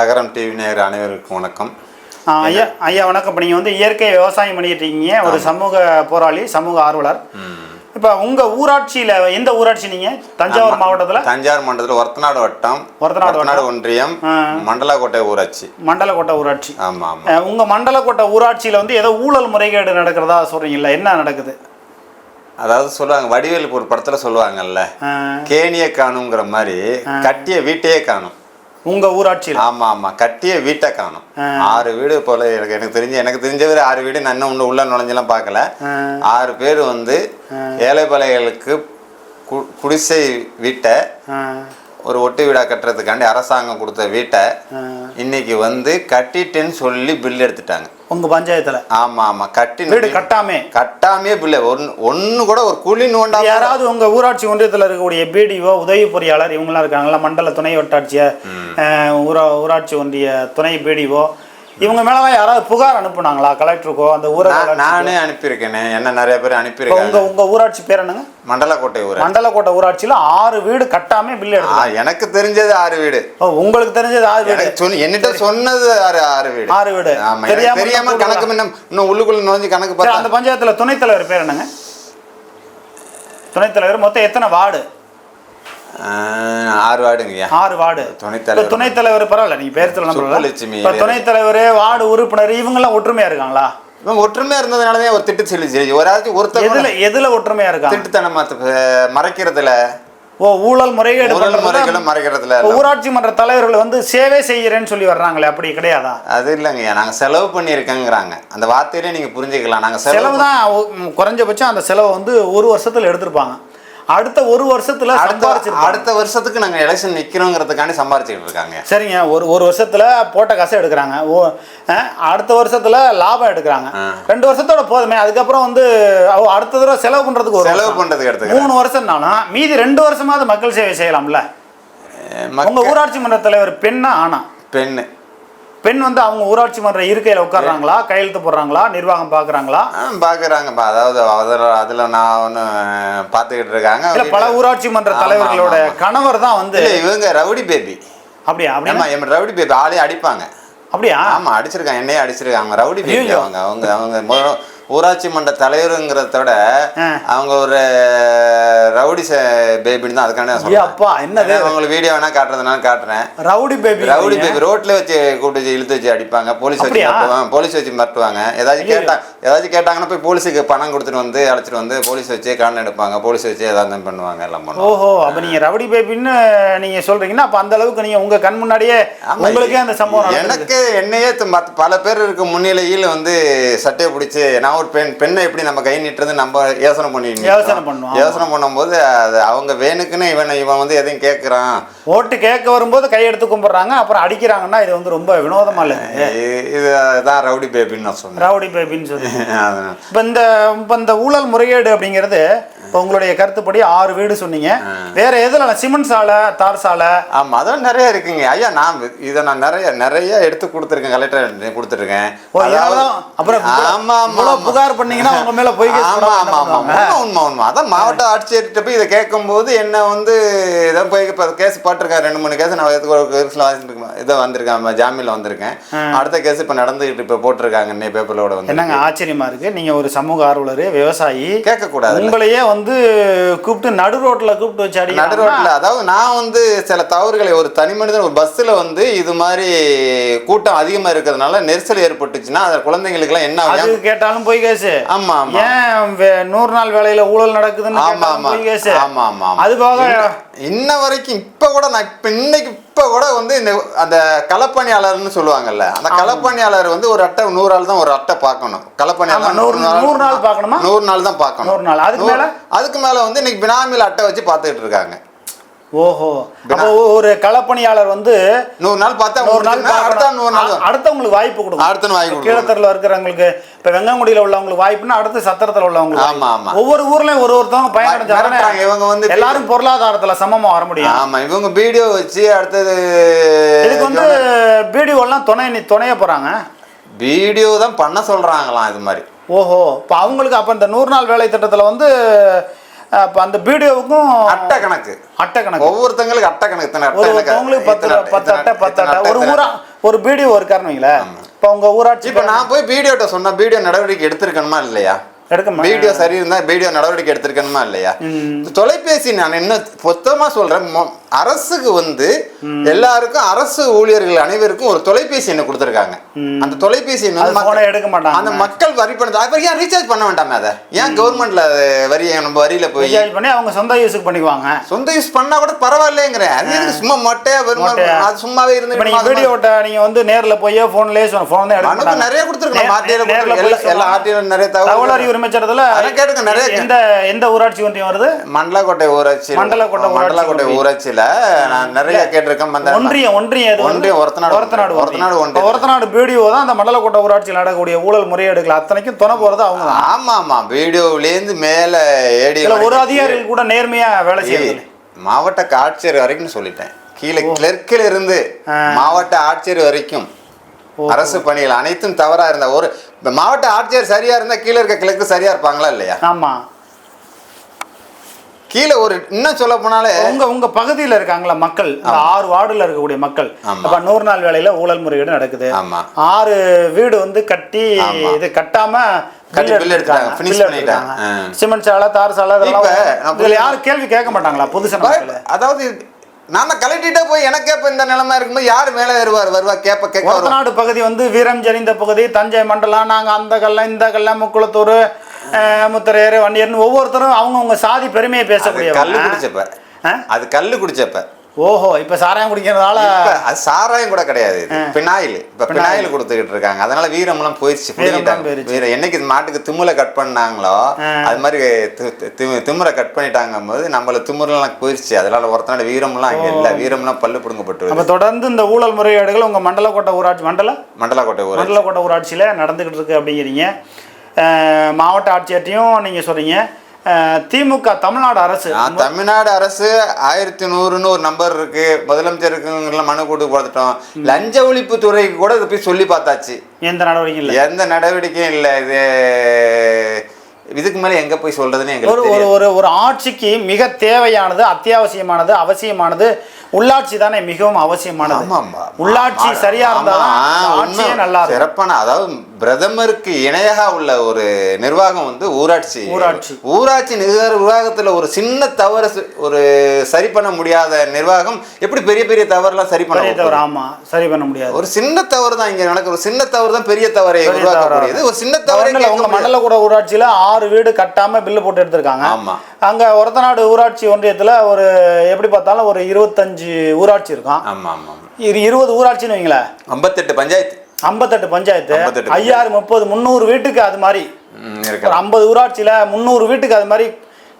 நகரம் டிவி நேயர் அனைவருக்கும் வணக்கம். ஐயா ஐயா வணக்கம். நீங்கள் வந்து இயற்கை விவசாயம் பண்ணிட்டு இருக்கீங்க. ஒரு சமூக போராளி சமூக ஆர்வலர். இப்போ உங்கள் ஊராட்சியில் எந்த ஊராட்சி நீங்கள் தஞ்சாவூர் மாவட்டத்தில்? தஞ்சாவூர் மண்டலத்தில் ஒரத்தநாடு வட்டம் ஒரத்தநாடு ஒரத்தநாடு ஒன்றியம். மண்டலாக்கோட்டை ஊராட்சி. மண்டலக்கோட்டை ஊராட்சி. ஆமாம் உங்கள் மண்டலக்கோட்டை ஊராட்சியில் வந்து ஏதோ ஊழல் முறைகேடு நடக்கிறதா சொல்கிறீங்களா என்ன நடக்குது? அதாவது சொல்லுவாங்க வடிவேலு ஒரு படத்தில் சொல்லுவாங்கல்ல கேணிய காணுங்கிற மாதிரி கட்டிய வீட்டையே காணும். உங்கள் ஊராட்சியில்? ஆமா ஆமா. கட்டிய வீட்டை காணும். ஆறு வீடு போல எனக்கு எனக்கு தெரிஞ்சு எனக்கு தெரிஞ்சவர் ஆறு வீடு நான் இன்னும் உள்ள நுழைஞ்செல்லாம் பார்க்கல. ஆறு பேர் வந்து ஏழை பலைகளுக்கு கு- குடிசை வீட்டை ஒரு ஒட்டு வீடா கட்டுறதுக்காண்டி அரசாங்கம் கொடுத்த வீட்டை இன்னைக்கு வந்து கட்டிட்டேன்னு சொல்லி பில் எடுத்துட்டாங்க. உங்கள் பஞ்சாயத்தில். ஆமா ஆமா. கட்டி வீடு கட்டாமே. கட்டாமே பில் ஒன்னு ஒன்னு கூட ஒரு குழி நோண்டா யாராவது உங்கள் ஊராட்சி ஒன்றியத்தில் இருக்கக்கூடிய பிடிஓ உதவி பொறியாளர் இவங்களாம் இருக்காங்களா மண்டல துணை வட்டாட்சியர் ஊரா ஊராட்சி ஒன்றிய துணை பிடிஓ இவங்க மேலலாம் யாராவது புகார் அனுப்புனாங்களா? கலெக்டருக்கோ அந்த ஊரக நான் அனுப்பியிருக்கேனே. என்ன நிறைய பேர் இப்போ அனுப்பியிருக்காங்க உங்க உங்க ஊராட்சி பேர் என்னங்க? மண்டலக்கோட்டை ஊர் மண்டலக்கோட்டை ஊராட்சியில் ஆறு வீடு கட்டாமே பில் எடுத்து எனக்கு தெரிஞ்சது ஆறு வீடு. உங்களுக்கு தெரிஞ்சது ஆறு வீடு? என்னிட்ட சொன்னது ஆறு ஆறு வீடு. ஆறு வீடு. தெரியாம கணக்கு முன்ன இன்னும் உள்ளுக்குள்ள நுழைஞ்சு கணக்கு பார்த்தா அந்த பஞ்சாயத்துல துணைத் தலைவர் பேர் என்னங்க? துணைத் தலைவர் மொத்தம் எத்தனை வார்டு? ஆறு வார்டுங்கய்யா ஆறு வார்டு. துணைத் இப்ப தலைவர் துணைத் தலைவர் பரவாயில்ல நீங்க பேர் சொல்ல சுப்புலட்சுமி. இப்ப துணைத் தலைவர் வார்டு உறுப்பினர் இவங்க எல்லாம் ஒற்றுமையா இருக்காங்களா? இவங்க ஒற்றுமையா இருந்ததுனாலதான் ஒரு திட்டு சொல்லிச்சு. ஒரு ஆச்சு ஒருத்தர் எதுல எதுல ஒற்றுமையா இருக்காங்க திட்டுத்தனமா மறைக்கிறதுல. ஓ ஊழல் முறைகேடு முறைகளும் மறைக்கிறதுல ஊராட்சி மன்ற தலைவர்கள் வந்து சேவை செய்கிறேன்னு சொல்லி வர்றாங்களே அப்படி கிடையாதா? அது இல்லைங்கய்யா நாங்க செலவு பண்ணியிருக்கேங்கிறாங்க. அந்த வார்த்தையிலே நீங்க புரிஞ்சுக்கலாம். நாங்க செலவு தான் குறைஞ்சபட்சம் அந்த செலவை வந்து ஒரு வருஷத்துல எடுத்திருப்பாங்க. அடுத்த ஒரு வருஷத்துல அடுத்த சம்பாரிச்சிருப்பாங்க. அடுத்த வருஷத்துக்கு நாங்க எலெக்ஷன் நிக்கிறோங்கிறதுக்காண்டி சம்பாரிச்சுக்கிட்டு இருக்காங்க. சரிங்க ஒரு ஒரு வருஷத்துல போட்ட காசை எடுக்கிறாங்க. ஓ அஹ், அடுத்த வருஷத்துல லாபம் எடுக்கிறாங்க. ரெண்டு வருஷத்தோட போதுமே அதுக்கப்புறம் வந்து அடுத்த தடவை செலவு பண்றதுக்கு ஒரு செலவு வருஷம். பண்றதுக்கு எடுத்துக்கிறேன் மூணு வருஷம்னாலும் மீதி ரெண்டு வருஷமாவது மக்கள் சேவை செய்யலாம்ல. உங்க மக்கள் ஊராட்சி மன்ற தலைவர் பெண்ணா ஆனா? பெண்ணு. பெண் வந்து அவங்க ஊராட்சி மன்ற இருக்கையில உட்கார்றாங்களா? கையெழுத்து போடுறாங்களா? நிர்வாகம் பாக்குறாங்களா? ஆ பார்க்குறாங்கப்பா அதாவது அதில் அதில் நான் ஒன்று பார்த்துக்கிட்டு இருக்காங்க. இல்ல பல ஊராட்சி மன்ற தலைவர்களோட. கணவர் தான் வந்து இவங்க ரவுடி பேபி. அப்படியா? அப்படியா என் ரவுடி பேபி ஆளே அடிப்பாங்க. அப்படியா? ஆமா அடிச்சிருக்காங்க. என்னையே அடிச்சிருக்காங்க. Rowdy baby. அவங்க அவங்க அவங்க ஊராட்சி மன்ற தலைவருங்கிறத விட. அவங்க ஒரு ரவுடி பேபின்னு தான் சொல்றேன். அப்பா என்னது? உங்களுக்கு வீடியோ வேணா காட்டுறதுனால காட்டுறேன். ரவுடி பேபி ரவுடி பேபி ரோட்ல வச்சு கூப்பிட்டு வச்சு இழுத்து வச்சு அடிப்பாங்க போலீஸ் வச்சு போலீஸ் வச்சு மிரட்டுவாங்க. ஏதாச்சும் கேட்டா ஏதாச்சும் கேட்டாங்கன்னா போய் போலீஸுக்கு பணம் கொடுத்துட்டு வந்து அழைச்சிட்டு வந்து போலீஸ் வச்சு கடன் எடுப்பாங்க போலீஸ் வச்சு ஏதாவது பண்ணுவாங்க எல்லாம் பண்ணுவாங்க. ஓஹோ அப்ப நீங்க ரவுடி பேபின்னு நீங்க சொல்றீங்கன்னா அப்ப அந்த அளவுக்கு நீங்க உங்க கண் முன்னாடியே உங்களுக்கே அந்த சம்பவம். எனக்கு என்னையே பல பேர் இருக்க முன்னிலையில் வந்து சட்டையை பிடிச்சி நான் ஒரு பெண் பெண்ணை எப்படி நம்ம கை நீட்டுறது நம்ம யோசனை பண்ணி. யோசனை பண்ணுவோம். யோசனை பண்ணும்போது அது அவங்க வேணுக்குன்னு இவன் இவன் வந்து எதையும் கேட்குறான் ஓட்டு கேட்க வரும்போது கையெடுத்து கும்பிடுறாங்க அப்புறம் அடிக்கிறாங்கன்னா இது வந்து ரொம்ப வினோதமா இல்லை இதுதான் ரவுடி பேபின்னு நான் சொன்னேன். ரவுடி பேபின்னு சொல்லி அது- இப்போ இந்த இப்போ இந்த ஊழல் முறைகேடு அப்படிங்கிறது இப்போ உங்களுடைய கருத்துப்படி ஆறு வீடு சொன்னீங்க. வேற எதுல? சிமெண்ட் சாலை தார் சாலை. ஆமா அதான் நிறைய இருக்குங்க. ஐயா நான் இதை நான் நிறைய நிறைய எடுத்து கொடுத்துருக்கேன் கலெக்டர் கொடுத்துருக்கேன். அப்புறம் ஆமா ஆமா. புகார் பண்ணீங்கன்னா உங்க மேல பொய் ஆமா ஆமா என்ன ஆமா? உண்மை உண்மை அதான் மாவட்ட ஆட்சியர்கிட்ட போய் இதை கேட்கும்போது என்ன வந்து இதை போய் இப்போ கேஸ் போட்டிருக்கேன் ரெண்டு மூணு கேஸ் நான் இதை வந்திருக்கேன் ஜாமீனில் வந்திருக்கேன். அடுத்த கேஸ் இப்போ நடந்துகிட்டு இப்போ போட்டிருக்காங்க இன்னைய பேப்பரோட வந்து. என்னங்க ஆச்சரியமா இருக்கு? நீங்க ஒரு சமூக ஆர்வலர் விவசாயி. கேட்கக்கூடாது. உங்களையே வந்து கூப்பிட்டு நடு ரோட்ல கூப்பிட்டு வச்சு நடு அடி ரோட்ல. அதாவது நான் வந்து சில தவறுகளை ஒரு தனி மனிதன் ஒரு பஸ்ஸில் வந்து இது மாதிரி கூட்டம் அதிகமாக இருக்கிறதுனால நெரிசல் ஏற்பட்டுச்சுன்னா அது குழந்தைங்களுக்குலாம் என்ன அது கேட்டாலும் போய் கேசு. ஆமா ஆமா. ஏன் நூறு நாள் வேலையில ஊழல் நடக்குதுன்னு ஆமா கேட்டாலும் ஆமா. போய் கேசு. ஆமா ஆமா ஆமா. அது போக இன்ன வரைக்கும் இப்ப கூட நான் இப்ப இன்னைக்கு இப்ப கூட வந்து இந்த அந்த களப்பணியாளர்னு சொல்லுவாங்கல்ல அந்த களப்பணியாளர் வந்து ஒரு அட்டை நூறு ஆள் தான் ஒரு அட்டை பார்க்கணும் களப்பணியாளர் நூறு- நூறு நாள் பார்க்கணுமா? நூறு நாள் தான் பார்க்கணும் நூறு நாள். அதுக்கு மேல? அதுக்கு மேல வந்து இன்னைக்கு பினாமில் அட்டை வச்சு பார்த்துட்டு இருக்காங்க ஓஹோ அப்போ ஒரு களப்பணியாளர் வந்து நூறு நாள் பார்த்தா நூறு நாள் அடுத்த. நூறு நாள் அடுத்தவங்களுக்கு வாய்ப்பு கொடுக்கும் அடுத்த வாய்ப்பு. கீழத்தரில் இருக்கிறவங்களுக்கு இப்ப வெங்கங்குடியில உள்ளவங்களுக்கு வாய்ப்புனா அடுத்து சத்திரத்துல உள்ளவங்களுக்கு ஆமா, வாய்ப்பு. ஆமா. ஒவ்வொரு ஊர்லயும் ஒரு ஒருத்தவங்க பயனடைஞ்சாங்க. இவங்க வந்து எல்லாரும் பொருளாதாரத்துல சமமா வர முடியும் ஆமா இவங்க வீடியோ வச்சு அடுத்தது இதுக்கு வந்து பிடிஓ எல்லாம் துணை துணைய போறாங்க வீடியோ தான் பண்ண சொல்றாங்களாம் இது மாதிரி ஓஹோ இப்போ அவங்களுக்கு அப்ப இந்த நூறு நாள் வேலை திட்டத்துல வந்து அப்போ அந்த பிடிஓவுக்கும் அட்டை கணக்கு. அட்டை கணக்கு. ஒவ்வொருத்தங்களுக்கு அட்டை கணக்கு. எனக்கு- ஒருத்தவங்களுக்கு பத்து பத்து அட்டை பத்து அட்டை. ஒரு ஊரா ஒரு பிடிஓ இருக்காருன்னு வைங்களேன். இப்போ உங்க ஊராட்சி இப்ப நான் போய் பிடிஓட்ட சொன்னா பிடிஓ நடவடிக்கை எடுத்திருக்கணுமா இல்லையா? எடுக்க வீடியோ சரி இருந்தா வீடியோ நடவடிக்கை எடுத்திருக்கணுமா இல்லையா? தொலைபேசி நான் என்ன மொத்தமா சொல்றேன் மொ- அரசுக்கு வந்து எல்லாருக்கும் அரசு ஊழியர்கள் அனைவருக்கும் ஒரு தொலைபேசி எண்ணை கொடுத்துருக்காங்க. அந்த தொலைபேசி போனை எடுக்க மாட்டாங்க. அந்த மக்கள் வரி பண்ணது அப்ப ஏன் ரீசார்ஜ் பண்ண வேண்டாமே அதை? ஏன் கவர்மெண்ட்ல வரி நம்ம வரியில போய் ரீசார்ஜ் பண்ணி அவங்க சொந்த யூஸுக்கு பண்ணிக்குவாங்க. சொந்த யூஸ் பண்ணா கூட பரவாயில்லைங்கிறேன். அது எதுக்கு சும்மா மொட்டையா வெறும். அது சும்மாவே இருந்து வீடியோட்ட நீங்க வந்து நேர்ல போய் போன்லயே ஃபோன் தான். நிறைய கொடுத்துருக்கோம் போய் எல்லா-. ஆர்டிஐல நிறைய தகவல் அறிவு உரிமைச்சட்டத்துல அதான் கேட்டுங்க, நிறைய எந்த எந்த ஊராட்சி ஒன்றியம் வருது. மண்டலக்கோட்டை ஊராட்சி மண்டலக்கோட்டை மண்டலக்கோட்டை. ஊராட்சியில நான் நிறைய கேட்டிருக்கேன். ஒன்றியம் ஒன்றியம்? ஒன்றியம் ஒரத்தநாடு ஒரத்தநாடு. ஒரத்தநாடு ஒன்றியம். ஒரத்தநாடு பிடிஓ தான் அந்த மண்டலக்கோட்டை ஊராட்சியில் நடக்கக்கூடிய ஊழல் முறையீடுகள். அத்தனைக்கும் துணை போறது அவங்க தான். ஆமா ஆமா. வீடியோவிலேருந்து மேல ஏடி ஒரு அதிகாரிகள் கூட நேர்மையா வேலை செய்யறது மாவட்ட ஆட்சியர் வரைக்கும் சொல்லிட்டேன். கீழே கிளர்க்கில் இருந்து மாவட்ட ஆட்சியர் வரைக்கும் அரசு பணிகள் அனைத்தும் தவறா இருந்தா ஒரு மாவட்ட ஆட்சியர் சரியா இருந்தா கீழே இருக்க கிழக்கு சரியா இருப்பாங்களா இல்லையா? ஆமா. கீழே ஒரு இன்னும் சொல்ல போனாலே உங்க உங்க பகுதியில இருக்காங்களா மக்கள்? ஆறு வார்டுல இருக்கக்கூடிய மக்கள். அப்ப நூறு நாள் வேலையில ஊழல் முறையீடு நடக்குது. ஆமா. ஆறு வீடு வந்து கட்டி. இது கட்டாம. சிமெண்ட் சாலை தார் சாலை இதெல்லாம் யாரும் கேள்வி கேட்க மாட்டாங்களா புதுசா அதாவது நான் கலெக்டர்கிட்ட போய் எனக்கு இப்ப இந்த நிலைமை இருக்கும்போது யாரு மேல வருவார் வருவா கேப்ப கேட்க பகுதி வந்து வீரம் ஜெனிந்த பகுதி. தஞ்சை மண்டலம் நாங்க அந்த கல்ல இந்த கல்ல முக்குளத்தூர் முத்தரையர் வண்டியர்னு ஒவ்வொருத்தரும் அவங்கவுங்க சாதி பெருமையை பேசக்கூடிய குடிச்சப்ப. ஆ? அது கல்லு குடிச்சப்ப. ஓஹோ இப்ப சாராயம் குடிக்கிறதால இப்ப அது சாராயம் கூட கிடையாது பினாயில். இப்ப பினாயில். கொடுத்துக்கிட்டு இருக்காங்க. அதனால வீரம்லாம் போயிடுச்சு புடிங்கிட்டாங்க போயிருச்சு. வீரம் என்னைக்கு மாட்டுக்கு திமுல கட் பண்ணாங்களோ அது மாதிரி தி- தி- தி- திமிரை கட் பண்ணிட்டாங்க போது நம்மள திமுறலாம் போயிடுச்சு அதனால ஒருத்தனால வீரம்லாம் அங்க இல்ல. வீரம்லாம் பல்லு பிடுங்கப்பட்டு தொடர்ந்து இந்த ஊழல் முறைகேடுகள் உங்க மண்டலக்கோட்டை ஊராட்சி மண்டல? மண்டலக்கோட்டை ஊர் மண்டலக்கோட்டை ஊராட்சியில் நடந்துக்கிட்டு இருக்கு அப்படிங்கிறீங்க. மாவட்ட ஆட்சியர்ட்டையும் நீங்கள் சொல்கிறீங்க திமுக தமிழ்நாடு அரசு. தமிழ்நாடு அரசு ஆயிரத்தி நூறுன்னு ஒரு நம்பர் இருக்கு. முதலமைச்சருக்கு மனு கொடுத்து பார்த்துட்டோம். லஞ்ச ஒழிப்பு துறைக்கு கூட இதை போய் சொல்லி பார்த்தாச்சு. எந்த நடவடிக்கையும் இல்லை. எந்த நடவடிக்கையும் இல்லை. இது இதுக்கு மேல எங்க போய் சொல்றதுன்னு ஒரு ஒரு ஒரு ஆட்சிக்கு மிக தேவையானது அத்தியாவசியமானது அவசியமானது உள்ளாட்சி தானே மிகவும் அவசியமானது. உள்ளாட்சி சரியா உண்மை. நல்லா சிறப்பான அதாவது பிரதமருக்கு இணையாக உள்ள ஒரு நிர்வாகம் வந்து ஊராட்சி. ஊராட்சி. ஊராட்சி நிர்வாகத்துல ஒரு சின்ன தவறு ஒரு சரி பண்ண முடியாத நிர்வாகம் எப்படி பெரிய பெரிய தவறுலாம் சரி பண்ண ஆமா. சரி பண்ண முடியாது. ஒரு சின்ன தவறு தான் இங்க நடக்குது. ஒரு சின்ன தவறு தான் பெரிய தவறை உருவாக்கக்கூடியது. ஒரு சின்ன தவறை உங்க முடியாது. மண்டலக்கூட ஊராட்சியில ஆறு வீடு கட்டாம பில்லு போட்டு எடுத்திருக்காங்க. ஆமா. அங்க ஒரத்தநாடு ஊராட்சி ஒன்றியத்துல ஒரு எப்படி பார்த்தாலும் ஒரு இருபத்தஞ்சு ஊராட்சி இருக்கும். இரு இருபது ஊராட்சின்னு வைங்களேன். ஐம்பத்தெட்டு பஞ்சாயத்து. ஐம்பத்தெட்டு பஞ்சாயத்து. 58 ஐயாறு முப்பது முந்நூறு வீட்டுக்கு அது மாதிரி. ஒரு ஐம்பது ஊராட்சியில முந்நூறு வீட்டுக்கு அது மாதிரி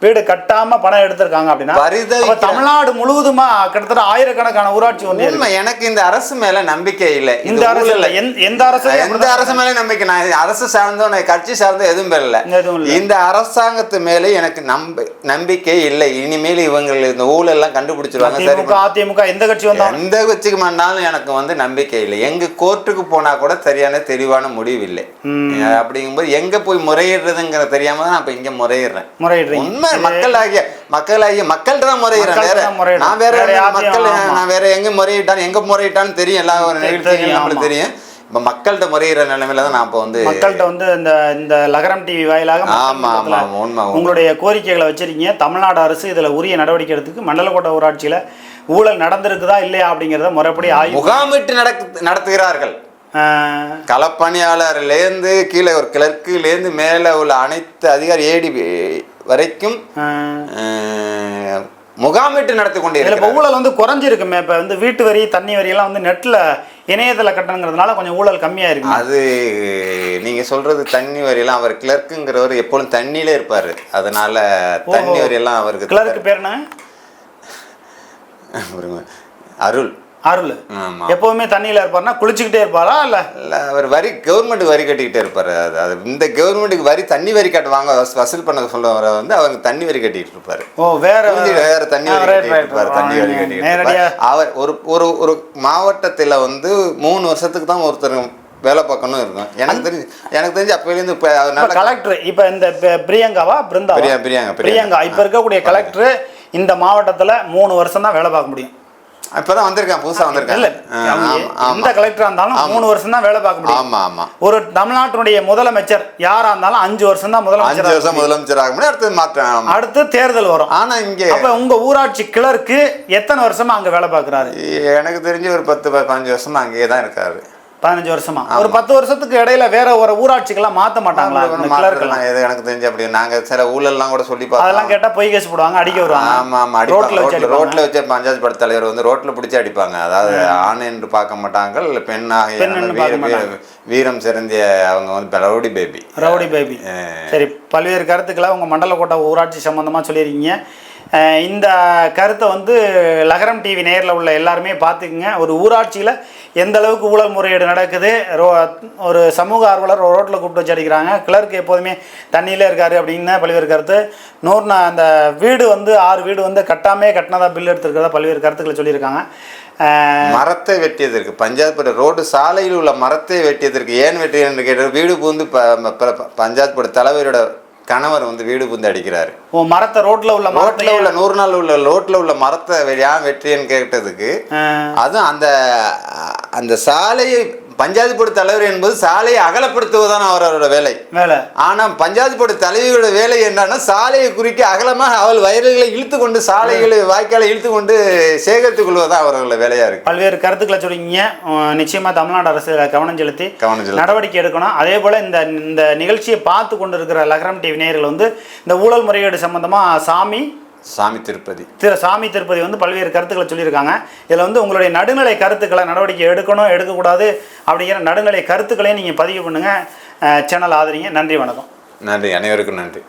வீடு கட்டாம பணம் எடுத்திருக்காங்க அப்படின்னா தமிழ்நாடு முழுவதுமா கிட்டத்தட்ட ஆயிரக்கணக்கான ஊராட்சி ஒன்றியம். உண்மை. எனக்கு இந்த அரசு மேல நம்பிக்கை இல்லை. இந்த அரசு இல்ல. எந்த- அரசு எந்த அரசு மேல நம்பிக்கை நான் அரசு சார்ந்தோ நான் கட்சி சார்ந்தோ எதுவும் பெறல. இந்த அரசாங்கத்து மேல எனக்கு நம்ப நம்பிக்கை இல்லை. இனிமேல் இவங்க இந்த ஊழல் எல்லாம் கண்டுபிடிச்சிருவாங்க. சரி திமுக அதிமுக எந்த கட்சி வந்தாலும். எந்த வச்சுக்கு வேணாலும் எனக்கு வந்து நம்பிக்கை இல்லை. எங்க கோர்ட்டுக்கு போனா கூட சரியான தெளிவான முடிவு இல்லை. அப்படிங்கும்போது எங்க போய் முறையிடுறதுங்கிற தெரியாம தான் நான் இப்ப இங்க முறையிடுறேன். முறையிடுறீங்க. உண்மை மக்களாகிய மக்களாகிய மக்கள்கிட்ட தான் முறையிடுறேன் வேற. நான் வேற மக்கள். நான் வேற எங்க முறையிட்டான் எங்க முறையிட்டான்னு தெரியும் எல்லா ஒரு நம்மளுக்கு. தெரியும் இப்ப மக்கள்கிட்ட முறையிற நிலைமையில தான் நான் இப்ப வந்து மக்கள்கிட்ட வந்து இந்த இந்த லகரம் டிவி வாயிலாக மக்கள் ஆமா, ஆமா, மன்றத்துல ஆமா, உண்மை, உண்மை. உங்களுடைய கோரிக்கைகளை வச்சிருக்கீங்க தமிழ்நாடு அரசு இதுல உரிய நடவடிக்கை எடுத்துக்கு மண்டலக்கோட்டை ஊராட்சியில ஊழல் நடந்திருக்குதா இல்லையா அப்படிங்கிறத முறைப்படி ஆய்வு முகாமிட்டு நடக்கு நடத்துகிறார்கள் களப்பணியாளர்லேருந்து கீழே ஒரு கிளர்க்குலேருந்து மேலே உள்ள அனைத்து அதிகாரி ஏடி வரைக்கும் முகாமிட்டு நடத்தி கொண்டு இப்போ. ஊழல் வந்து குறைஞ்சிருக்குமே. இப்போ வந்து வீட்டு வரி தண்ணி வரி எல்லாம் வந்து நெட்ல இணையதள கட்டணங்கிறதுனால கொஞ்சம் ஊழல் கம்மியா இருக்கு அது நீங்க சொல்றது தண்ணி வரியெல்லாம் அவர் கிளர்க்குங்கிறவர் எப்பொழுதும் தண்ணியிலே இருப்பாரு. அதனால தண்ணி வரியெல்லாம் அவருக்கு கிளருக்கு பேர் என்ன? அருள். அருள். எப்பவுமே தண்ணியில இருப்பாருன்னா குளிச்சுக்கிட்டே இருப்பாரா இல்ல? இல்ல அவர் வரி கவர்மெண்ட் வரி கட்டிக்கிட்டே இருப்பாரு. அது இந்த கவர்மெண்ட்டுக்கு வரி தண்ணி வரி கட்டுவாங்க. வசூ- வசூல் பண்ண சொல்றவரை வந்து அவங்க தண்ணி வரி கட்டிட்டு இருப்பாரு. ஓ வேற வேற தண்ணி வரி கட்டிட்டு. இருப்பாரு. தண்ணி வரி கட்டிட்டு. அவர் ஒரு ஒரு ஒரு மாவட்டத்துல வந்து மூணு வருஷத்துக்கு தான் ஒருத்தர் வேலை பார்க்கணும் இருக்கும் எனக்கு தெரிஞ்சு எனக்கு தெரிஞ்சு அப்பயிலேருந்து இப்போ நல்ல கலெக்டர் இப்ப இந்த பிரியங்காவா? பிரியா- பிரியாங்க, பிரியாங்க. பிரியங்கா. இப்ப இருக்கக்கூடிய கலெக்டர் இந்த மாவட்டத்துல மூணு வருஷம் தான் வேலை பார்க்க முடியும். இப்பதான் வந்திருக்கேன் புதுசா இல்ல வந்திருக்கேன் ஆமா எந்த கலெக்டரா இருந்தாலும் மூணு வருஷம் தான் வேலை பார்க்க முடியும். ஆமா ஆமா. ஒரு தமிழ்நாட்டினுடைய முதலமைச்சர் யாரா இருந்தாலும் அஞ்சு வருஷம் தான் அஞ்சு முதலமைச்சர் வருஷம் முதலமைச்சர் ஆக முடியும் அடுத்தது மாற்றம். அடுத்து தேர்தல் வரும். ஆனா இங்க அப்ப உங்க ஊராட்சி கிளர்க்கு எத்தனை வருஷமா அங்க வேலை பார்க்கறாரு? எனக்கு தெரிஞ்சு ஒரு பத்து பதினஞ்சு வருஷமா அங்கேயே தான் இருக்காரு. பதினஞ்சு வருஷமா. ஒரு பத்து வருஷத்துக்கு இடையில வேற ஒரு ஊராட்சிக்கெல்லாம் மாத்த மாட்டாங்களா மாற்றலாம் எது எனக்கு தெரிஞ்சு அப்படி நாங்க சில ஊழல்லாம் கூட சொல்லி அதெல்லாம் பார்த்தோம் கேட்டா பொய் கேஸ் போடுவாங்க அடிக்க வருவாங்க. ஆமா ஆமா ரோட்ல வச்சு ரோட்ல வச்ச பஞ்சாயத்து பட தலைவர் வந்து ரோட்ல பிடிச்சி அடிப்பாங்க. அதாவது ஆண் என்று பார்க்க மாட்டாங்க. பெண்ணாக. வீரம் சிறந்திய அவங்க வந்து ரவுடி பேபி. Rowdy baby. சரி பல்வேறு கருத்துக்களை உங்கள் மண்டலக்கோட்டை ஊராட்சி சம்மந்தமாக சொல்லியிருக்கீங்க. இந்த கருத்தை வந்து லகரம் டிவி நேரில் உள்ள எல்லாருமே பார்த்துக்குங்க. ஒரு ஊராட்சியில் எந்த அளவுக்கு ஊழல் முறையீடு நடக்குது? ரோ ஒரு சமூக ஆர்வலர் ரோட்டில் கூப்பிட்டு வச்சு அடிக்கிறாங்க. கிளர்க் எப்போதுமே தண்ணியிலே இருக்காரு அப்படின்னு பல்வேறு கருத்து. நூறு நா- அந்த வீடு வந்து ஆறு வீடு வந்து கட்டாமே கட்டினதா பில் எடுத்திருக்கிறதா பல்வேறு கருத்துக்களை சொல்லியிருக்காங்க. மரத்தை வெட்டியதற்கு பஞ்சாயத்து ரோடு சாலையில் உள்ள மரத்தை வெட்டியதற்கு ஏன் வெட்டியது என்று கேட்ட வீடு பூந்து பஞ்சாயத்து தலைவரோட கணவர் வந்து வீடு பூந்து அடிக்கிறாரு. ஓ மரத்தை ரோட்டில் உள்ள ரோட்ல உள்ள நூறு நாள் உள்ள ரோட்ல உள்ள மரத்தை ஏன் வெற்றியன்னு கேட்டதுக்கு அதுவும் அந்த அந்த சாலையை பஞ்சாயத்து போர்டு தலைவர் என்பது சாலையை அகலப்படுத்துவதுதான் அவரோட வேலை. வேலை. ஆனா பஞ்சாயத்து போர்டு தலைவியோட வேலை என்னன்னா சாலையை குறிக்க அகலமாக அவள் வயல்களை இழுத்து கொண்டு சாலைகளை வாய்க்காலை இழுத்து கொண்டு சேகரித்துக் கொள்வதுதான் அவர்களோட வேலையா இருக்கு. பல்வேறு கருத்துக்களை சொல்லிங்க நிச்சயமா தமிழ்நாடு அரசு கவனம் செலுத்தி கவனம். நடவடிக்கை எடுக்கணும். அதே போல இந்த இந்த நிகழ்ச்சியை பார்த்து கொண்டு இருக்கிற லகரம் டிவி நேயர்கள் வந்து இந்த ஊழல் முறையீடு சம்பந்தமா சாமி சாமி திருப்பதி. திரு சாமி திருப்பதி வந்து பல்வேறு கருத்துக்களை சொல்லியிருக்காங்க. இதில் வந்து உங்களுடைய நடுநிலை கருத்துக்களை நடவடிக்கை எடுக்கணும் எடுக்கக்கூடாது அப்படிங்கிற நடுநிலை கருத்துக்களையும் நீங்கள் பதிவு பண்ணுங்கள் சேனல் ஆதரிங்க. நன்றி வணக்கம். நன்றி. அனைவருக்கும் நன்றி.